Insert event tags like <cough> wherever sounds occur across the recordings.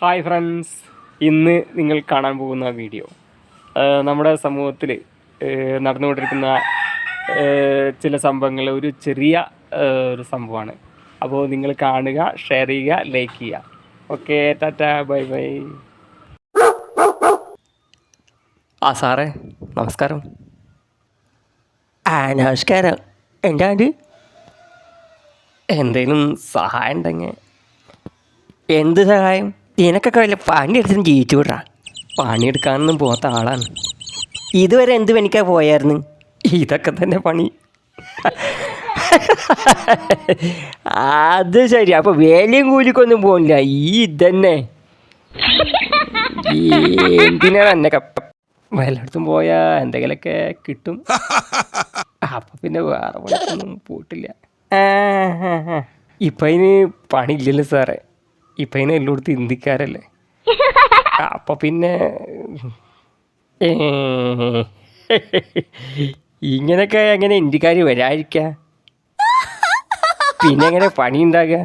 Hi friends ഇന്ന് നിങ്ങൾ കാണാൻ പോകുന്ന വീഡിയോ നമ്മുടെ സമൂഹത്തിൽ നടന്നുകൊണ്ടിരിക്കുന്ന ചില സംഭവങ്ങൾ ഒരു ചെറിയ ഒരു സംഭവമാണ്. അപ്പോൾ നിങ്ങൾ കാണുക ഷെയർ ചെയ്യുക ലൈക്ക് ചെയ്യുക. Okay tata bye bye. ആ സാറേ നമസ്കാരം. ആ നമസ്കാരം. എന്താണ് എന്തെങ്കിലും സഹായം ഉണ്ടെങ്കിൽ. എന്ത് സഹായം? നിനക്കൊക്കെ വല്ല പണി ജയിച്ചു വിടാ പണിയെടുക്കാനൊന്നും പോകാത്ത ആളാണ്. ഇതുവരെ എന്ത് പണിക്കാ പോയായിരുന്നു? ഇതൊക്കെ തന്നെ പണി. അത് ശരി. അപ്പൊ വേലയും കൂലിക്കൊന്നും പോകില്ല ഈ ഇതന്നെ. എന്തിനാണ് എന്നെ കപ്പ വല്ലയിടത്തും പോയാ എന്തെങ്കിലുമൊക്കെ കിട്ടും. അപ്പൊ പിന്നെ വേറെ പണിക്കൊന്നും പോയിട്ടില്ല. ഇപ്പൊ അതിന് പണിയില്ലല്ലോ സാറേ. ഇപ്പൊ അതിന് എല്ലായിടത്തും ഇന്ത്യക്കാരല്ലേ? <laughs> അപ്പൊ പിന്നെ ഇങ്ങനെയൊക്കെ എങ്ങനെ ഇന്ത്യക്കാർ വരാതിരിക്ക? പിന്നെ എങ്ങനെ പണി ഉണ്ടാകുക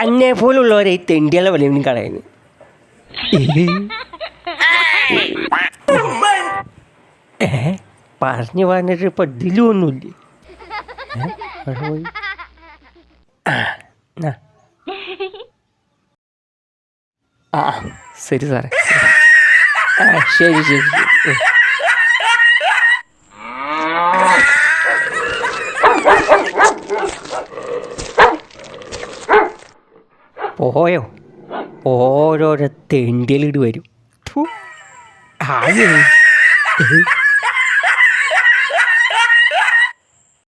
അന്നെ പോലുള്ളവരെ ഈ തെണ്ടിയുള്ള വലിയ കളയുന്നു. <laughs> ഏ പറഞ്ഞു പറഞ്ഞിട്ട് ഇപ്പൊ ഇതിലും ഒന്നുമില്ലേ. ആ, ആ ശരി സാറേ ആ, ശരി ശരി. പോയോ ഓരോരോ തെണ്ടിയലിട് വരും? ഏ?